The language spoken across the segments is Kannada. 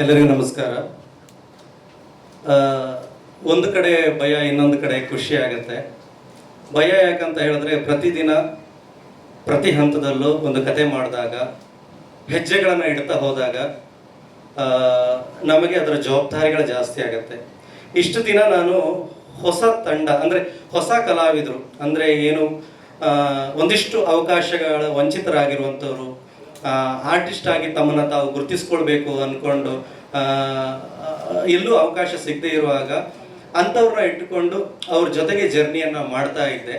ಎಲ್ಲರಿಗೂ ನಮಸ್ಕಾರ. ಒಂದು ಕಡೆ ಭಯ, ಇನ್ನೊಂದು ಕಡೆ ಖುಷಿ ಆಗುತ್ತೆ. ಭಯ ಯಾಕಂತ ಹೇಳಿದ್ರೆ ಪ್ರತಿದಿನ ಪ್ರತಿ ಹಂತದಲ್ಲೂ ಒಂದು ಕತೆ ಮಾಡಿದಾಗ, ಹೆಜ್ಜೆಗಳನ್ನು ಇಡ್ತಾ ಹೋದಾಗ ನಮಗೆ ಅದರ ಜವಾಬ್ದಾರಿಗಳು ಜಾಸ್ತಿ ಆಗುತ್ತೆ. ಇಷ್ಟು ದಿನ ನಾನು ಹೊಸ ತಂಡ, ಅಂದರೆ ಹೊಸ ಕಲಾವಿದರು, ಅಂದರೆ ಏನು ಒಂದಿಷ್ಟು ಅವಕಾಶಗಳ ವಂಚಿತರಾಗಿರುವಂಥವ್ರು ಆರ್ಟಿಸ್ಟ್ ಆಗಿ ತಮ್ಮನ್ನು ತಾವು ಗುರುತಿಸ್ಕೊಳ್ಬೇಕು ಅಂದ್ಕೊಂಡು ಎಲ್ಲೂ ಅವಕಾಶ ಸಿಗದೆ ಇರುವಾಗ ಅಂಥವ್ರನ್ನ ಇಟ್ಟುಕೊಂಡು ಅವ್ರ ಜೊತೆಗೆ ಜರ್ನಿಯನ್ನು ಮಾಡ್ತಾ ಇದ್ದೆ.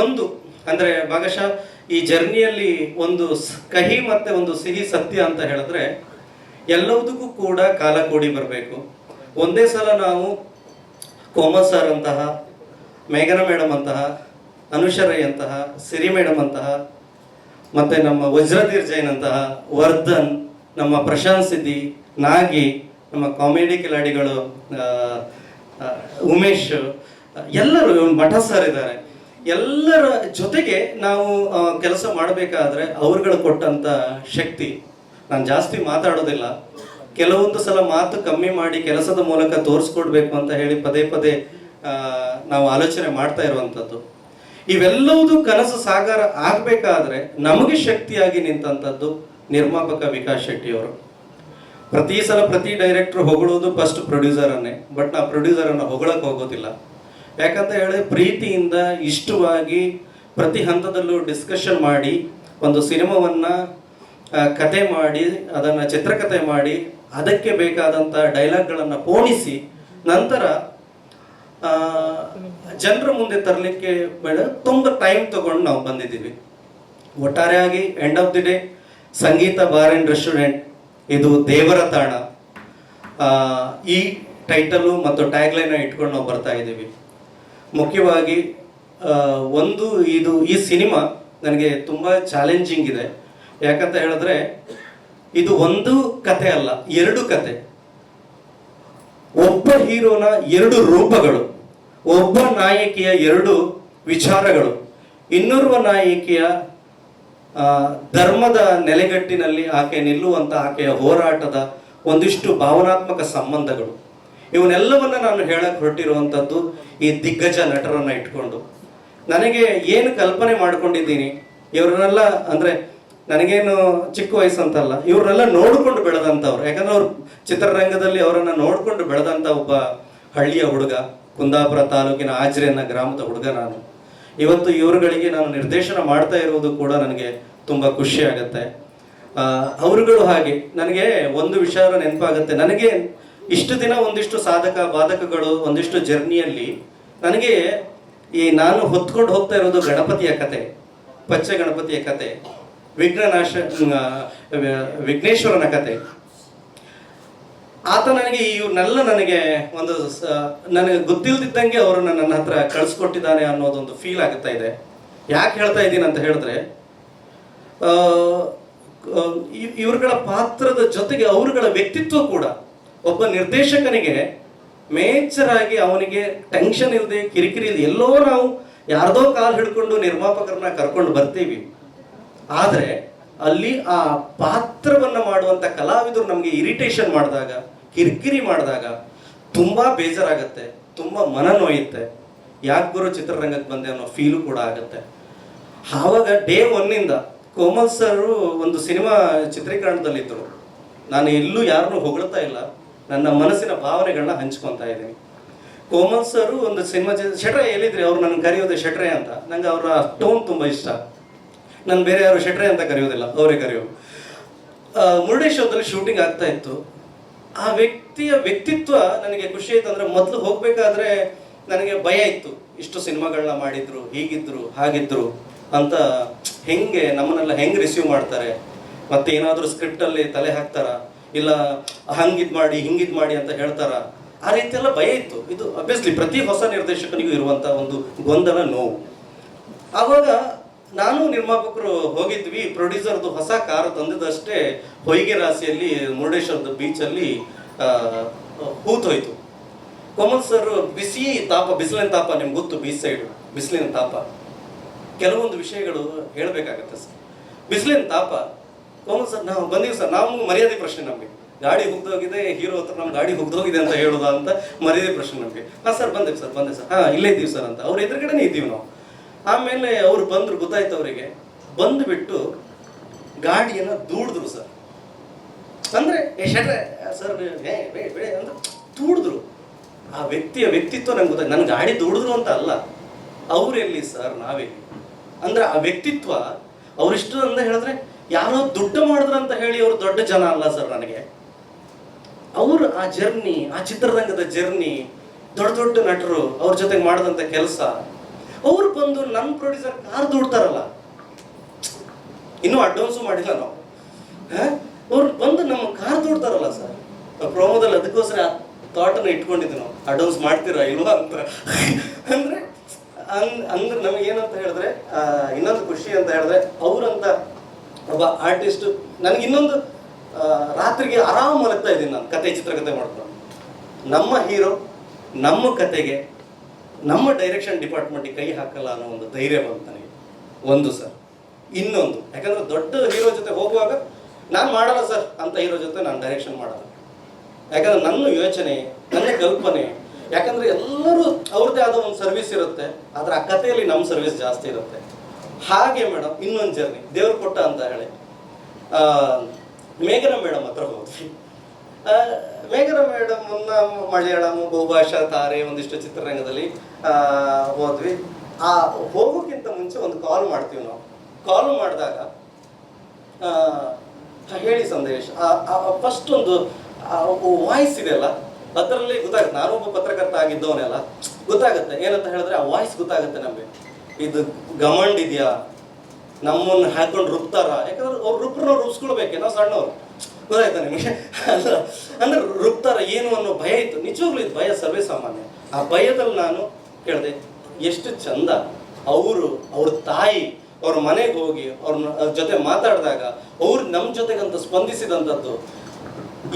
ಒಂದು, ಅಂದರೆ ಭಾಗಶಃ ಈ ಜರ್ನಿಯಲ್ಲಿ ಒಂದು ಕಹಿ ಮತ್ತೆ ಒಂದು ಸಿಹಿ ಸತ್ಯ ಅಂತ ಹೇಳಿದ್ರೆ ಎಲ್ಲದಕ್ಕೂ ಕೂಡ ಕಾಲ ಕೂಡಿ ಬರಬೇಕು. ಒಂದೇ ಸಲ ನಾವು ಕೋಮಲ್ ಸರ್ ಅಂತಹ, ಮೇಘನ ಮೇಡಮ್ ಅಂತಹ ಅನುಷರೈ ಅಂತಹ, ಸಿರಿ ಮೇಡಮ್ ಅಂತಹ ಮತ್ತೆ ನಮ್ಮ ವಜ್ರಧೀರ್ ಜೈನ್ ಅಂತಹ ವರ್ಧನ್, ನಮ್ಮ ಪ್ರಶಾಂತ್ ಸಿದ್ದಿ, ನಾಗಿ, ನಮ್ಮ ಕಾಮಿಡಿ ಕಿಲಾಡಿಗಳು ಉಮೇಶ್, ಎಲ್ಲರೂ ಇವನು ಮಠ ಸರ್ ಇದ್ದಾರೆ. ಎಲ್ಲರ ಜೊತೆಗೆ ನಾವು ಕೆಲಸ ಮಾಡಬೇಕಾದ್ರೆ ಅವ್ರುಗಳು ಕೊಟ್ಟಂತ ಶಕ್ತಿ. ನಾನು ಜಾಸ್ತಿ ಮಾತಾಡೋದಿಲ್ಲ. ಕೆಲವೊಂದು ಸಲ ಮಾತು ಕಮ್ಮಿ ಮಾಡಿ ಕೆಲಸದ ಮೂಲಕ ತೋರಿಸ್ಕೊಡ್ಬೇಕು ಅಂತ ಹೇಳಿ ಪದೇ ಪದೇ ನಾವು ಆಲೋಚನೆ ಮಾಡ್ತಾ ಇರುವಂಥದ್ದು ಇವೆಲ್ಲವುದು ಕನಸು ಸಾಗರ ಆಗ್ಬೇಕಾದ್ರೆ ನಮಗೆ ಶಕ್ತಿಯಾಗಿ ನಿಂತಂಥದ್ದು ನಿರ್ಮಾಪಕ ವಿಕಾಸ್ ಶೆಟ್ಟಿ ಅವರು ಪ್ರತಿ ಸಲ ಪ್ರತಿ ಡೈರೆಕ್ಟರ್ ಹೊಗಳೋದು ಫಸ್ಟ್ ಪ್ರೊಡ್ಯೂಸರನ್ನೇ ಬಟ್ ನಾ ಪ್ರೊಡ್ಯೂಸರನ್ನು ಹೊಗಳಕ್ಕೆ ಹೋಗೋದಿಲ್ಲ. ಯಾಕಂತ ಹೇಳಿ ಪ್ರೀತಿಯಿಂದ ಇಷ್ಟವಾಗಿ ಪ್ರತಿ ಹಂತದಲ್ಲೂ ಡಿಸ್ಕಷನ್ ಮಾಡಿ, ಒಂದು ಸಿನಿಮಾವನ್ನ ಕತೆ ಮಾಡಿ, ಅದನ್ನು ಚಿತ್ರಕಥೆ ಮಾಡಿ, ಅದಕ್ಕೆ ಬೇಕಾದಂಥ ಡೈಲಾಗ್ಗಳನ್ನು ಪೋಣಿಸಿ, ನಂತರ ಜನರ ಮುಂದೆ ತರಲಿಕ್ಕೆ ಬೇಡ. ತುಂಬ ಟೈಮ್ ತಗೊಂಡು ನಾವು ಬಂದಿದ್ದೀವಿ. ಒಟ್ಟಾರೆಯಾಗಿ end of the day Sangeetha bar and restaurant ಇದು ದೇವರ ತಾಣ. ಈ ಟೈಟಲು ಮತ್ತು ಟ್ಯಾಗ್ಲೈನ್ ಇಟ್ಕೊಂಡು ನಾವು ಬರ್ತಾ ಇದ್ದೀವಿ. ಮುಖ್ಯವಾಗಿ ಒಂದು ಇದು, ಈ ಸಿನಿಮಾ ನನಗೆ ತುಂಬ ಚಾಲೆಂಜಿಂಗ್ ಇದೆ. ಯಾಕಂತ ಹೇಳಿದ್ರೆ, ಇದು ಒಂದು ಕತೆ ಅಲ್ಲ, ಎರಡು ಕತೆ ಒಬ್ಬ ಹೀರೋನ ಎರಡು ರೂಪಗಳು. ಒಬ್ಬ ನಾಯಕಿಯ ಎರಡು ವಿಚಾರಗಳು. ಇನ್ನೋರ್ವ ನಾಯಕಿಯ ಧರ್ಮದ ನೆಲೆಗಟ್ಟಿನಲ್ಲಿ ಆಕೆ ನಿಲ್ಲುವಂಥ ಆಕೆಯ ಹೋರಾಟದ ಒಂದಿಷ್ಟು ಭಾವನಾತ್ಮಕ ಸಂಬಂಧಗಳು. ಇವನ್ನೆಲ್ಲವನ್ನ ನಾನು ಹೇಳಕ್ ಹೊರಟಿರುವಂಥದ್ದು ಈ ದಿಗ್ಗಜ ನಟರನ್ನ ಇಟ್ಕೊಂಡು. ನನಗೆ ಏನು ಕಲ್ಪನೆ ಮಾಡ್ಕೊಂಡಿದ್ದೀನಿ, ಇವ್ರನ್ನೆಲ್ಲ ಅಂದ್ರೆ ನನಗೇನು ಚಿಕ್ಕ ವಯಸ್ಸು ಅಂತಲ್ಲ ಇವ್ರನ್ನೆಲ್ಲ ನೋಡ್ಕೊಂಡು ಬೆಳೆದಂಥವ್ರು. ಯಾಕಂದ್ರೆ ಅವ್ರು ಚಿತ್ರರಂಗದಲ್ಲಿ ಅವರನ್ನ ನೋಡ್ಕೊಂಡು ಬೆಳೆದಂಥ ಒಬ್ಬ ಹಳ್ಳಿಯ ಹುಡುಗ. ಕುಂದಾಪುರ ತಾಲೂಕಿನ ಆಜ್ರೆ ಅನ್ನೋ ಗ್ರಾಮದ ಹುಡುಗ ನಾನು. ಇವತ್ತು ಇವರುಗಳಿಗೆ ನಾನು ನಿರ್ದೇಶನ ಮಾಡ್ತಾ ಇರುವುದು ಕೂಡ ನನಗೆ ತುಂಬ ಖುಷಿ ಆಗುತ್ತೆ. ಅವರುಗಳು ಹಾಗೆ. ನನಗೆ ಒಂದು ವಿಚಾರ ನೆನಪಾಗುತ್ತೆ. ನನಗೆ ಇಷ್ಟು ದಿನ ಒಂದಿಷ್ಟು ಸಾಧಕ, ಬಾಧಕಗಳು, ಒಂದಿಷ್ಟು ಜರ್ನಿಯಲ್ಲಿ ನನಗೆ ಈ ನಾನು ಹೊತ್ಕೊಂಡು ಹೋಗ್ತಾ ಇರೋದು ಗಣಪತಿಯ ಕತೆ, ಪಚ್ಚ ಗಣಪತಿಯ ಕತೆ ವಿಘ್ನ ನಾಶ ವಿಘ್ನೇಶ್ವರನ ಕತೆ. ಆತ ನನಗೆ ಇವ್ರನ್ನೆಲ್ಲ ನನಗೆ ಒಂದು ನನಗೆ ಗೊತ್ತಿಲ್ದಿದ್ದಂಗೆ ಅವರು ನನ್ನ ಹತ್ರ ಕಳಿಸ್ಕೊಟ್ಟಿದ್ದಾನೆ ಅನ್ನೋದೊಂದು ಫೀಲ್ ಆಗುತ್ತಾ ಇದೆ. ಯಾಕೆ ಹೇಳ್ತಾ ಇದ್ದೀನಿ ಅಂತ ಹೇಳಿದ್ರೆ ಇವ್ರುಗಳ ಪಾತ್ರದ ಜೊತೆಗೆ ಅವರುಗಳ ವ್ಯಕ್ತಿತ್ವ ಕೂಡ. ಒಬ್ಬ ನಿರ್ದೇಶಕನಿಗೆ ಮೇಜರ್ ಆಗಿ ಅವನಿಗೆ ಟೆನ್ಷನ್ ಇಲ್ಲದೆ ಕಿರಿಕಿರಿ ಇಲ್ಲದೆ ಎಲ್ಲೋ ನಾವು ಯಾರ್ದೋ ಕಾಲು ಹಿಡ್ಕೊಂಡು ನಿರ್ಮಾಪಕರನ್ನ ಕರ್ಕೊಂಡು ಬರ್ತೀವಿ. ಆದರೆ ಅಲ್ಲಿ ಆ ಪಾತ್ರವನ್ನ ಮಾಡುವಂತ ಕಲಾವಿದರು ನಮಗೆ ಇರಿಟೇಷನ್ ಮಾಡಿದಾಗ, ಕಿರಿಕಿರಿ ಮಾಡಿದಾಗ ತುಂಬಾ ಬೇಜಾರಾಗತ್ತೆ, ತುಂಬಾ ಮನ ನೋಯುತ್ತೆ. ಯಾಕೆ ಬರೋ ಚಿತ್ರರಂಗಕ್ಕೆ ಬಂದೆ ಅನ್ನೋ ಫೀಲು ಕೂಡ ಆಗುತ್ತೆ. ಆವಾಗ ಡೇ ಒನ್ನಿಂದ ಕೋಮಲ್ ಸರ್ ಒಂದು ಸಿನಿಮಾ ಚಿತ್ರೀಕರಣದಲ್ಲಿದ್ದರು ನಾನು ಎಲ್ಲೂ ಯಾರನ್ನು ಹೊಗಳ್ತಾ ಇಲ್ಲ. ನನ್ನ ಮನಸ್ಸಿನ ಭಾವನೆಗಳನ್ನ ಹಂಚ್ಕೊತಾ ಇದ್ದೀನಿ. ಕೋಮಲ್ ಸರ್ ಒಂದು ಸಿನಿಮಾ ಶೆಟ್ರೆ ಎಲ್ಲಿದ್ರಿ? ಅವ್ರು ನನ್ನ ಕರೆಯೋದು ಶೆಟ್ರೆ ಅಂತ. ನಂಗೆ ಅವರ ಟೋನ್ ತುಂಬ ಇಷ್ಟ. ನಾನು ಬೇರೆ ಯಾರು ಶೆಟ್ರೆ ಅಂತ ಕರೆಯೋದಿಲ್ಲ ಅವರೇ ಕರೆಯೋ ಮುರುಡೇಶ್ವರದಲ್ಲಿ ಶೂಟಿಂಗ್ ಆಗ್ತಾ ಇತ್ತು. ಆ ವ್ಯಕ್ತಿಯ ವ್ಯಕ್ತಿತ್ವ ನನಗೆ ಖುಷಿ ಆಯ್ತು ಅಂದ್ರೆ ಮೊದಲು ಹೋಗಬೇಕಾದ್ರೆ ನನಗೆ ಭಯ ಇತ್ತು. ಇಷ್ಟು ಸಿನಿಮಾಗಳನ್ನ ಮಾಡಿದ್ರು, ಹೀಗಿದ್ರು, ಹಾಗಿದ್ರು ಅಂತ ಹೆಂಗೆ, ನಮ್ಮನ್ನೆಲ್ಲ ಹೆಂಗೆ ರಿಸೀವ್ ಮಾಡ್ತಾರೆ? ಮತ್ತೆ ಏನಾದರೂ ಸ್ಕ್ರಿಪ್ಟಲ್ಲಿ ತಲೆ ಹಾಕ್ತಾರ? ಇಲ್ಲ, ಹಂಗಿದ್ ಮಾಡಿ, ಹಿಂಗಿದ್ ಮಾಡಿ ಅಂತ ಹೇಳ್ತಾರ? ಆ ರೀತಿ ಎಲ್ಲ ಭಯ ಇತ್ತು. ಇದು ಅಬ್ವಿಯಸ್ಲಿ ಪ್ರತಿ ಹೊಸ ನಿರ್ದೇಶಕನಿಗೂ ಇರುವಂತ ಒಂದು ಗೊಂದಲ, ನೋವು. ಆವಾಗ ನಾನು ನಿರ್ಮಾಪಕರು ಹೋಗಿದ್ವಿ, ಪ್ರೊಡ್ಯೂಸರ್ದು ಹೊಸ ಕಾರು ತಂದಿದ್ದಷ್ಟೇ ಹೊಯ್ಗೆ ರಾಶಿಯಲ್ಲಿ ಮುರುಡೇಶ್ವರದ ಬೀಚಲ್ಲಿ ಹೂತೋಯ್ತು. ಕೊಮಲ್ ಸರ್, ಬಿಸಿ ತಾಪ, ಬಿಸಿಲಿನ ತಾಪ ನಿಮ್ಗೆ ಗೊತ್ತು, ಬೀಚ್ ಸೈಡು, ಬಿಸಿಲಿನ ತಾಪ. ಕೆಲವೊಂದು ವಿಷಯಗಳು ಹೇಳಬೇಕಾಗತ್ತೆ ಸರ್. ಬಿಸಿಲಿನ ತಾಪ, ಕೊಮಲ್ ಸರ್, ನಾವು ಬಂದೀವಿ ಸರ್, ನಾವು ಮರ್ಯಾದೆ ಪ್ರಶ್ನೆ ನಮಗೆ. ಗಾಡಿ ಹೋಗಿದೆ ಹೀರೋ ಹತ್ರ ನಮ್ಮ ಗಾಡಿ ಹೋಗಿದೆ ಅಂತ ಹೇಳೋದಾ ಅಂತ ಮರ್ಯಾದೆ ಪ್ರಶ್ನೆ ನಮಗೆ. ಹಾಂ ಸರ್, ಬಂದೆ ಸರ್ ಬಂದೆ ಸರ್. ಹಾಂ, ಇಲ್ಲೇ ಇದ್ದೀವಿ ಸರ್ ಅಂತ. ಅವ್ರ ಎದುರುಗಡೆನೇ ಇದ್ದೀವಿ ನಾವು. ಆಮೇಲೆ ಅವ್ರು ಬಂದ್ರು, ಗೊತ್ತಾಯ್ತು ಅವರಿಗೆ. ಬಂದುಬಿಟ್ಟು ಗಾಡಿಯನ್ನು ದೂಡಿದ್ರು ಸರ್. ಅಂದ್ರೆ, ಏ ಸರ್ ಬೇಡ ಅಂತ ದೂಡಿದ್ರು. ಆ ವ್ಯಕ್ತಿಯ ವ್ಯಕ್ತಿತ್ವ ನಂಗೆ ಗೊತ್ತಾಯ್ತು. ನನ್ನ ಗಾಡಿ ದೂಡಿದ್ರು ಅಂತ ಅಲ್ಲ. ಅವರೆಲ್ಲಿ ಸರ್, ನಾವೆಲ್ಲಿ? ಅಂದ್ರೆ ಆ ವ್ಯಕ್ತಿತ್ವ ಅವರಿಷ್ಟು ಅಂತ ಹೇಳಿದ್ರೆ ಯಾರೋ ದುಡ್ಡು ಮಾಡಿದ್ರು ಅಂತ ಹೇಳಿ ಅವರು ದೊಡ್ಡ ಜನ ಅಲ್ಲ ಸರ್ ನನಗೆ. ಅವರು ಆ ಜರ್ನಿ, ಆ ಚಿತ್ರರಂಗದ ಜರ್ನಿ, ದೊಡ್ಡ ದೊಡ್ಡ ನಟರು ಅವ್ರ ಜೊತೆಗೆ ಮಾಡಿದಂಥ ಕೆಲಸ ಅವ್ರು ಬಂದು ನಮ್ಮ ಪ್ರೊಡ್ಯೂಸರ್ ಕಾರ್ ದೂಡ್ತಾರಲ್ಲ? ಇನ್ನೂ ಅಡ್ವಾನ್ಸು ಮಾಡಿಲ್ಲ ನಾವು. ಅವ್ರು ಬಂದು ನಮ್ಮ ಕಾರ್ ದೂಡ್ತಾರಲ್ಲ ಸರ್ ಪ್ರೋಮೋದಲ್ಲಿ ಅದಕ್ಕೋಸ್ಕರ ಆ ಥಾಟನ್ನು ಇಟ್ಕೊಂಡಿದ್ವಿ ನಾವು. ಅಡ್ವಾನ್ಸ್ ಮಾಡ್ತೀರಾ ಇಲ್ವಾ ಅಂತ. ಅಂದ್ರೆ ಅಂದ್ರೆ ನಮಗೆ ಏನಂತ ಹೇಳಿದ್ರೆ ಇನ್ನೊಂದು ಖುಷಿ ಅಂತ ಹೇಳಿದ್ರೆ, ಅವರಂತ ಒಬ್ಬ ಆರ್ಟಿಸ್ಟ್ ನನಗೆ ಇನ್ನೊಂದು ರಾತ್ರಿಗೆ ಆರಾಮ್ ಮಲಗ್ತಾ ಇದ್ದೀನಿ ನಾನು. ಕತೆ ಚಿತ್ರಕಥೆ ಮಾಡ್ಕೊಂಡು. ನಮ್ಮ ಹೀರೋ ನಮ್ಮ ಕತೆಗೆ ನಮ್ಮ ಡೈರೆಕ್ಷನ್ ಡಿಪಾರ್ಟ್ಮೆಂಟಿಗೆ ಕೈ ಹಾಕಲ್ಲ ಅನ್ನೋ ಒಂದು ಧೈರ್ಯ ಬಂತು ನನಗೆ. ಒಂದು ಸರ್. ಇನ್ನೊಂದು. ಯಾಕಂದ್ರೆ ದೊಡ್ಡ ಹೀರೋ ಜೊತೆ ಹೋಗುವಾಗ ನಾನು ಮಾಡಲ್ಲ ಸರ್ ಅಂತ ಹೀರೋ ಜೊತೆ ನಾನು ಡೈರೆಕ್ಷನ್ ಮಾಡಲ್ಲ. ಯಾಕಂದ್ರೆ ನನ್ನ ಯೋಚನೆ, ನನ್ನ ಕಲ್ಪನೆ, ಯಾಕಂದ್ರೆ ಎಲ್ಲರೂ ಅವ್ರದ್ದೇ ಆದ ಒಂದು ಸರ್ವಿಸ್ ಇರುತ್ತೆ, ಆದ್ರೆ ಆ ಕಥೆಯಲ್ಲಿ ನಮ್ಮ ಸರ್ವಿಸ್ ಜಾಸ್ತಿ ಇರುತ್ತೆ. ಹಾಗೆ ಮೇಡಮ್ ಇನ್ನೊಂದು ಜರ್ನಿ ದೇವ್ರು ಕೊಟ್ಟ ಅಂತ ಹೇಳಿ. ಮೇಘನ ಮೇಡಮ್ ಹತ್ರ ಹೋದ್ವಿ. ಮೇಘನ ಮೇಡಮ್ ಮಲಯಾಳಂ ಬಹುಭಾಷಾ ತಾರೆ ಒಂದಿಷ್ಟು ಚಿತ್ರರಂಗದಲ್ಲಿ ಹೋದ್ವಿ. ಆ, ಹೋಗೋಕ್ಕಿಂತ ಮುಂಚೆ ಒಂದು ಕಾಲ್ ಮಾಡ್ತೀವಿ ನಾವು. ಕಾಲ್ ಮಾಡಿದಾಗ ಹೇಳಿ ಸಂದೇಶ್ ಫಸ್ಟ್ ಒಂದು ವಾಯ್ಸ್ ಇದೆಯಲ್ಲ ಅದರಲ್ಲಿ ಗೊತ್ತಾಗುತ್ತೆ. ನಾನು ಒಬ್ಬ ಪತ್ರಕರ್ತ ಆಗಿದ್ದವನೆಲ್ಲ ಗೊತ್ತಾಗುತ್ತೆ. ಏನಂತ ಹೇಳಿದ್ರೆ ಆ ವಾಯ್ಸ್ ಗೊತ್ತಾಗುತ್ತೆ ನಮಗೆ. ಇದು ಗಮಂಡ್ ಇದೆಯಾ ನಮ್ಮನ್ನು ಹಾಕೊಂಡು ರುಬ್ತಾರ? ಯಾಕಂದ್ರೆ ಅವ್ರು ರುಬ್ರನ್ನ ರುಬ್ಸ್ಕೊಳ್ಬೇಕೆ. ನಾವು ಸಣ್ಣವ್ರು. ಗೊತ್ತಾಯ್ತಾ ನಿಮಗೆ? ಅಂದ್ರೆ ರುಬ್ತಾರ ಏನು ಅನ್ನೋ ಭಯ ಇತ್ತು. ನಿಜವಾಗ್ಲೂ ಇದು ಭಯ ಸರ್ವೇ ಸಾಮಾನ್ಯ ಆ ಭಯದಲ್ಲಿ ನಾನು ಕೇಳಿದೆ, ಎಷ್ಟು ಚಂದ. ಅವರು ಅವ್ರ ತಾಯಿ ಅವ್ರ ಮನೆಗೆ ಹೋಗಿ ಅವ್ರ ಜೊತೆ ಮಾತಾಡಿದಾಗ ಅವ್ರು ನಮ್ಮ ಜೊತೆಗಂತ ಸ್ಪಂದಿಸಿದಂಥದ್ದು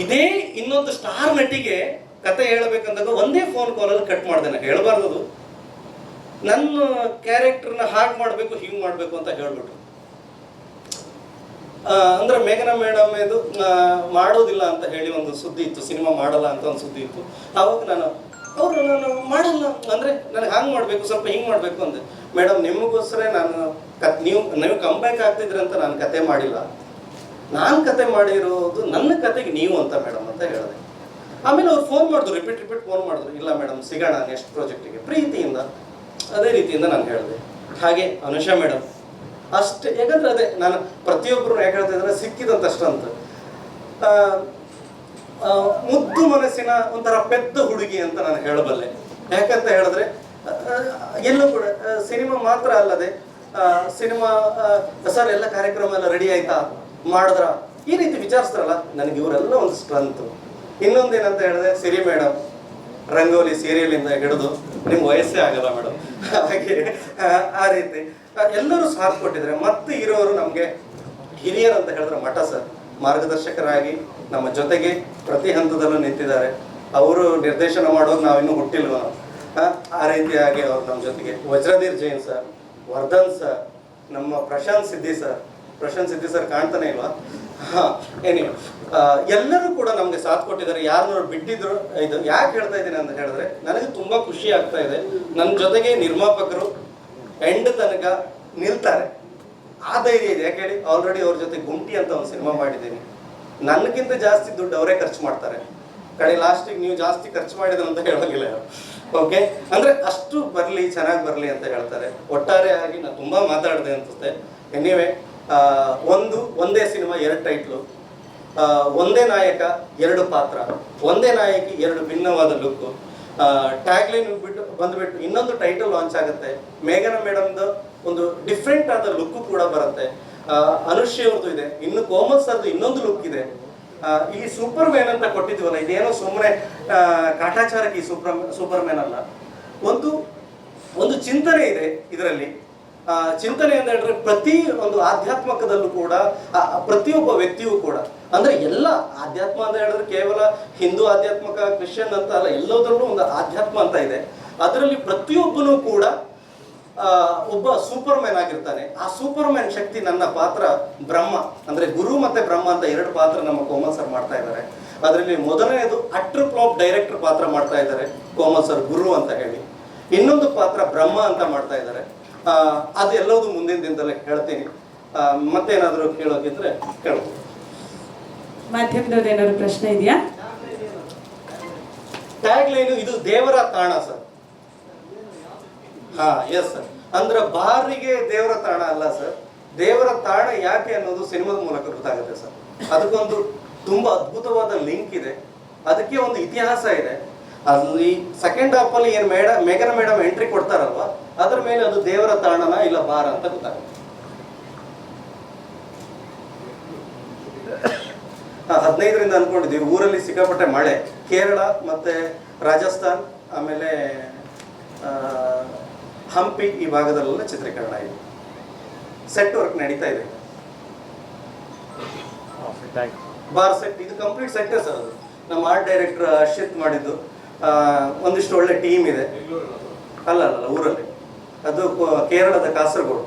ಇದೇ ಇನ್ನೊಂದು ಸ್ಟಾರ್ ನಟಿಗೆ ಕತೆ ಹೇಳ್ಬೇಕಂದಾಗ ಒಂದೇ ಫೋನ್ ಕಾಲಲ್ಲಿ ಕಟ್ ಮಾಡಿದೆ ನಾನು ಹೇಳಬಾರ್ದು ನನ್ನ ಕ್ಯಾರೆಕ್ಟರ್ನ ಹಾಗೆ ಮಾಡಬೇಕು, ಹೀಗೆ ಮಾಡಬೇಕು ಅಂತ ಹೇಳ್ಬಿಟ್ರು. ಅಂದ್ರೆ ಮೇಘನಾ ಮೇಡಮ್ ಇದು ಮಾಡೋದಿಲ್ಲ ಅಂತ ಹೇಳಿ ಒಂದು ಸುದ್ದಿ ಇತ್ತು. ಸಿನಿಮಾ ಮಾಡಲ್ಲ ಅಂತ ಒಂದು ಸುದ್ದಿ ಇತ್ತು. ಆವಾಗ ನಾನು ಅವರು ನಾನು ಮಾಡಲ್ಲ ಅಂದ್ರೆ ನನಗೆ ಹಂಗೆ ಮಾಡಬೇಕು, ಸ್ವಲ್ಪ ಹಿಂಗೆ ಮಾಡಬೇಕು ಅಂದೆ. ಮೇಡಮ್, ನಿಮಗೋಸ್ಕರ ನಾನು ನೀವು ನೀವು ಕಂಬ್ಯಾಕ್ ಆಗ್ತಿದ್ರಿ ಅಂತ ನಾನು ಕತೆ ಮಾಡಿಲ್ಲ. ನಾನು ಕತೆ ಮಾಡಿರೋದು ನನ್ನ ಕತೆಗೆ ನೀವು ಅಂತ ಮೇಡಮ್ ಅಂತ ಹೇಳಿದೆ. ಆಮೇಲೆ ಅವ್ರು ಫೋನ್ ಮಾಡಿದ್ರು ರಿಪೀಟ್ ರಿಪೀಟ್ ಫೋನ್ ಮಾಡಿದ್ರು. ಇಲ್ಲ ಮೇಡಮ್, ಸಿಗೋಣ ನೆಕ್ಸ್ಟ್ ಪ್ರಾಜೆಕ್ಟಿಗೆ ಪ್ರೀತಿಯಿಂದ, ಅದೇ ರೀತಿಯಿಂದ ನಾನು ಹೇಳಿದೆ. ಹಾಗೆ, ಅನುಷಾ ಮೇಡಮ್, ಅಷ್ಟೇ. ಯಾಕಂದ್ರೆ ಅದೇ, ನಾನು ಪ್ರತಿಯೊಬ್ಬರು ಯಾಕೆ ಹೇಳ್ತಾ ಇದ್ದಾರೆ ಸಿಕ್ಕಿದಂತಷ್ಟು ಅಂತ ಆ, ಆ, ಮುದ್ದು ಮನಸ್ಸಿನ ಒಂಥರ ಪೆದ್ದ ಹುಡುಗಿ ಅಂತ ನಾನು ಹೇಳಬಲ್ಲೆ. ಯಾಕಂತ ಹೇಳಿದ್ರೆ ಎಲ್ಲೂ ಕೂಡ ಸಿನಿಮಾ ಮಾತ್ರ ಅಲ್ಲದೆ ಸಿನಿಮಾ ಸರ್ ಎಲ್ಲ ಕಾರ್ಯಕ್ರಮ ಎಲ್ಲ ರೆಡಿ ಆಯ್ತಾ? ಮಾಡಿದ್ರ? ಈ ರೀತಿ ವಿಚಾರಿಸ್ತಾರಲ್ಲ ನನಗೆ ಇವರೆಲ್ಲ ಒಂದು ಸ್ಟ್ರೆಂತ್ ಇನ್ನೊಂದೇನಂತ ಹೇಳಿದ್ರೆ ಸಿರಿ ಮೇಡಮ್ ರಂಗೋಲಿ ಸೀರಿಯಲ್ ಇಂದ ಹಿಡಿದು ನಿಮ್ಮ ವಯಸ್ಸೇ ಆಗಲ್ಲ ಮೇಡಮ್ ಹಾಗೆ ಆ, ರೀತಿ. ಎಲ್ಲರೂ ಸಾಥ್ ಕೊಟ್ಟಿದ್ದಾರೆ ಮತ್ತೆ ಇರೋರು ನಮಗೆ ಹಿರಿಯರು ಅಂತ ಹೇಳಿದ್ರೆ ಮಠ ಸರ್. ಮಾರ್ಗದರ್ಶಕರಾಗಿ ನಮ್ಮ ಜೊತೆಗೆ ಪ್ರತಿ ಹಂತದಲ್ಲೂ ನಿಂತಿದ್ದಾರೆ. ಅವರು ನಿರ್ದೇಶನ ಮಾಡೋದು ನಾವಿನ್ನೂ ಹುಟ್ಟಿಲ್ವ? ಆ, ರೀತಿಯಾಗಿ ಅವ್ರು ನಮ್ಮ ಜೊತೆಗೆ. ವಜ್ರಧೀರ್ ಜೈನ್ ಸರ್ ವರ್ಧನ್ ಸರ್ ನಮ್ಮ ಪ್ರಶಾಂತ್ ಸಿದ್ದಿ ಸರ್. ಪ್ರಶಾಂತ್ ಸಿದ್ದಿ ಸರ್ ಕಾಣ್ತಾನೆ ಇಲ್ವಾ? ಹಾ ಏನಿ ಎಲ್ಲರೂ ಕೂಡ ನಮಗೆ ಸಾಥ್ ಕೊಟ್ಟಿದ್ದಾರೆ. ಯಾರನ್ನೂ ಬಿಟ್ಟಿದ್ರು ಇದು ಯಾಕೆ ಹೇಳ್ತಾ ಇದ್ದೀನಿ ಅಂತ ಹೇಳಿದ್ರೆ ನನಗೆ ತುಂಬಾ ಖುಷಿ ಆಗ್ತಾ ಇದೆ. ನನ್ನ ಜೊತೆಗೆ ನಿರ್ಮಾಪಕರು ಎಂಡ್ ತನಕ ನಿಲ್ತಾರೆ. ಆ ಧೈರ್ಯ ಇದೆ. ಯಾಕೆ ಹೇಳಿ? ಆಲ್ರೆಡಿ ಅವ್ರ ಜೊತೆ ಗುಂಟಿ ಅಂತ ಒಂದು ಸಿನಿಮಾ ಮಾಡಿದ್ದೀನಿ. ನನ್ಗಿಂತ ಜಾಸ್ತಿ ದುಡ್ಡು ಅವರೇ ಖರ್ಚು ಮಾಡ್ತಾರೆ. ಕಡೆ ಲಾಸ್ಟಿಗೆ ನೀವು ಜಾಸ್ತಿ ಖರ್ಚು ಮಾಡಿದ ಅಂತ ಹೇಳೋಂಗಿಲ್ಲ ಓಕೆ ಅಂದ್ರೆ ಅಷ್ಟು ಬರಲಿ, ಚೆನ್ನಾಗಿ ಬರಲಿ ಅಂತ ಹೇಳ್ತಾರೆ. ಒಟ್ಟಾರೆ ಆಗಿ ನಾನು ತುಂಬಾ ಮಾತಾಡಿದೆ ಅನ್ಸುತ್ತೆ. ಎನಿವೆ ಒಂದು, ಒಂದೇ ಸಿನಿಮಾ ಎರಡು ಟೈಟ್ಲು ಒಂದೇ ನಾಯಕ, ಎರಡು ಪಾತ್ರ. ಒಂದೇ ನಾಯಕಿ, ಎರಡು ಭಿನ್ನವಾದ ಲುಕ್ಕು ಟ್ಯಾಗ್ಲೈನ್ ಬಿಟ್ಟು ಬಂದ್ಬಿಟ್ಟು ಇನ್ನೊಂದು ಟೈಟಲ್ ಲಾಂಚ್ ಆಗುತ್ತೆ. ಮೇಘನ ಮೇಡಮ್ದು ಒಂದು ಡಿಫ್ರೆಂಟ್ ಆದ ಲುಕ್ ಕೂಡ ಬರುತ್ತೆ. ಅನುಷಿ ಅವ್ರದ್ದು ಇದೆ. ಇನ್ನು ಕೋಮಲ್ ಸರ್ದು ಇನ್ನೊಂದು ಲುಕ್ ಇದೆ. ಈ ಸೂಪರ್ ಮ್ಯಾನ್ ಅಂತ ಕೊಟ್ಟಿದ್ವಲ್ಲ ಇದೇನೋ ಸುಮ್ಮನೆ ಕಾಟಾಚಾರಕ್ಕೆ ಈ ಸೂಪರ್ ಸೂಪರ್ ಮ್ಯಾನ್ ಅಲ್ಲ. ಒಂದು ಒಂದು ಚಿಂತನೆ ಇದೆ ಇದರಲ್ಲಿ. ಚಿಂತನೆ ಅಂತ ಹೇಳಿದ್ರೆ ಪ್ರತಿ ಒಂದು ಆಧ್ಯಾತ್ಮಕದಲ್ಲೂ ಕೂಡ ಪ್ರತಿಯೊಬ್ಬ ವ್ಯಕ್ತಿಯೂ ಕೂಡ. ಅಂದ್ರೆ ಎಲ್ಲ ಆಧ್ಯಾತ್ಮ ಅಂತ ಹೇಳಿದ್ರೆ ಕೇವಲ ಹಿಂದೂ ಆಧ್ಯಾತ್ಮಕ, ಕ್ರಿಶ್ಚಿಯನ್ ಅಂತ ಅಲ್ಲ, ಎಲ್ಲದರಲ್ಲೂ ಒಂದು ಆಧ್ಯಾತ್ಮ ಅಂತ ಇದೆ. ಅದರಲ್ಲಿ ಪ್ರತಿಯೊಬ್ಬನೂ ಕೂಡ ಒಬ್ಬ ಸೂಪರ್ ಮ್ಯಾನ್ ಆಗಿರ್ತಾನೆ. ಆ ಸೂಪರ್ ಮ್ಯಾನ್ ಶಕ್ತಿ ನನ್ನ ಪಾತ್ರ ಬ್ರಹ್ಮ. ಅಂದ್ರೆ ಗುರು ಮತ್ತೆ ಬ್ರಹ್ಮ ಅಂತ ಎರಡು ಪಾತ್ರ ನಮ್ಮ ಕೋಮಲ್ ಸರ್ ಮಾಡ್ತಾ ಇದ್ದಾರೆ. ಅದರಲ್ಲಿ ಮೊದಲನೇದು ಅಟ್ರ್ ಪ್ಲಾಪ್ ಡೈರೆಕ್ಟರ್ ಪಾತ್ರ ಮಾಡ್ತಾ ಇದ್ದಾರೆ, ಕೋಮಲ್ ಸರ್ ಗುರು ಅಂತ ಹೇಳಿ. ಇನ್ನೊಂದು ಪಾತ್ರ ಬ್ರಹ್ಮ ಅಂತ ಮಾಡ್ತಾ ಇದ್ದಾರೆ. ಅದೆಲ್ಲವೂ ಮುಂದಿನ ದಿನದಲ್ಲೇ ಹೇಳ್ತೀನಿ. ಮತ್ತೇನಾದರೂ ಕೇಳೋಕಿದ್ರೆ ಕೇಳ್ಬೋದು. ಮಾಧ್ಯಮದವ್ರೇನಾದ್ರು ಏನಾದ್ರು ಪ್ರಶ್ನೆ ಇದೆಯಾ? ಟ್ಯಾಗ್ ಲೈನ್ ಇದು ದೇವರ ತಾಣ ಸರ್. ಹಾ ಎಸ್ ಸರ್ ಅಂದ್ರೆ ಬಾರಿಗೆ ದೇವರ ತಾಣ ಅಲ್ಲ ಸರ್. ದೇವರ ತಾಣ ಯಾಕೆ ಅನ್ನೋದು ಸಿನಿಮಾದ ಮೂಲಕ ಗೊತ್ತಾಗುತ್ತೆ ಸರ್. ಅದಕ್ಕೊಂದು ತುಂಬಾ ಅದ್ಭುತವಾದ ಲಿಂಕ್ ಇದೆ. ಅದಕ್ಕೆ ಒಂದು ಇತಿಹಾಸ ಇದೆ. ಅಲ್ಲಿ ಸೆಕೆಂಡ್ ಹಾಫ್ ಅಲ್ಲಿ ಏನು ಮೇಡ ಮೇಘನ ಮೇಡಮ್ ಎಂಟ್ರಿ ಕೊಡ್ತಾರಲ್ವ? ಅದ್ರ ಮೇಲೆ ಅದು ದೇವರ ತಾಣನ ಇಲ್ಲ ಬಾರ ಅಂತ ಗೊತ್ತಾಗುತ್ತೆ. ಹದಿನೈದರಿಂದ ಅನ್ಕೊಂಡಿದ್ದೀವಿ. ಊರಲ್ಲಿ ಸಿಕ್ಕಾಪಟ್ಟೆ ಮಳೆ. ಕೇರಳ ಮತ್ತೆ ರಾಜಸ್ಥಾನ್ ಆಮೇಲೆ ಹಂಪಿ ಈ ಭಾಗದಲ್ಲೆಲ್ಲ ಚಿತ್ರೀಕರಣ ಇದೆ. ಸೆಟ್ ವರ್ಕ್ ನಡೀತಾ ಇದೆ. ಬಾರ್ ಸೆಟ್ ಇದು ಕಂಪ್ಲೀಟ್ ಸೆಟ್ ಸರ್ ಅದು. ನಮ್ಮ ಆರ್ಟ್ ಡೈರೆಕ್ಟರ್ ಅಶ್ವಿತ್ ಮಾಡಿದ್ದು. ಒಂದಿಷ್ಟು ಒಳ್ಳೆ ಟೀಮ್ ಇದೆ. ಅಲ್ಲ ಅಲ್ಲ ಊರಲ್ಲಿ. ಅದು ಕೇರಳದ ಕಾಸರಗೋಡು.